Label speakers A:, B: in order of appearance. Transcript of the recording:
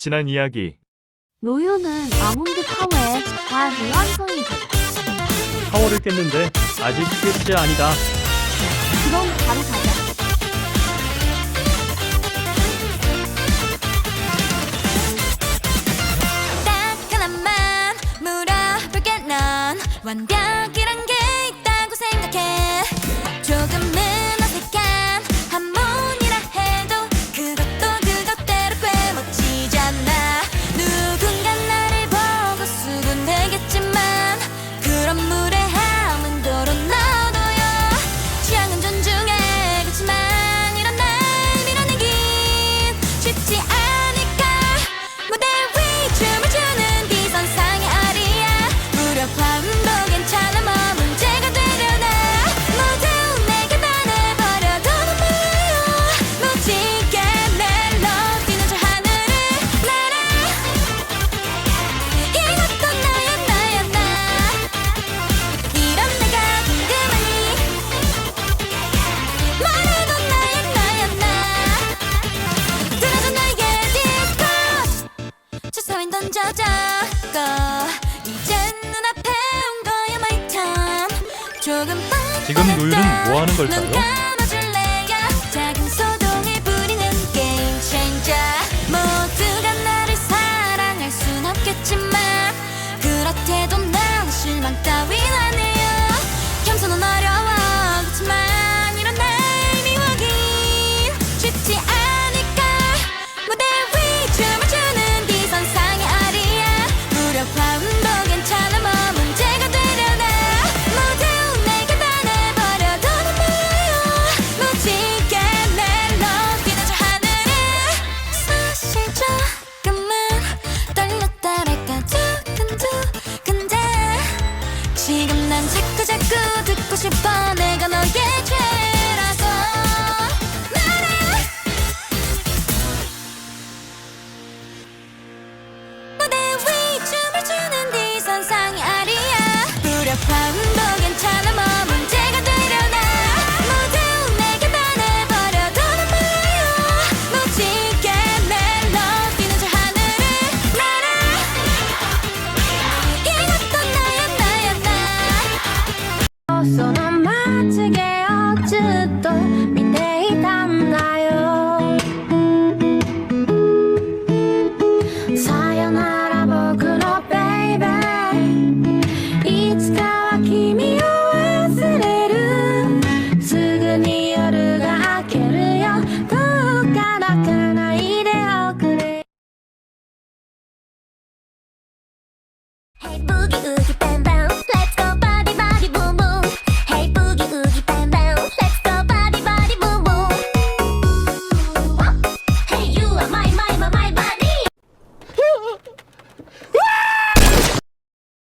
A: 지난 이야기
B: 노유는 아몬드 파워에 과한 완성이다.
C: 파워를 깼는데 아직 끝이 아니다.
B: 그럼 바로 가자.
D: 딱 하나만 물어볼게 넌 완벽 지금
C: 노율은 뭐 하는 걸까요?
D: 지금 난 자꾸 자꾸 듣고 싶어. 내가 너의 죄. sono mai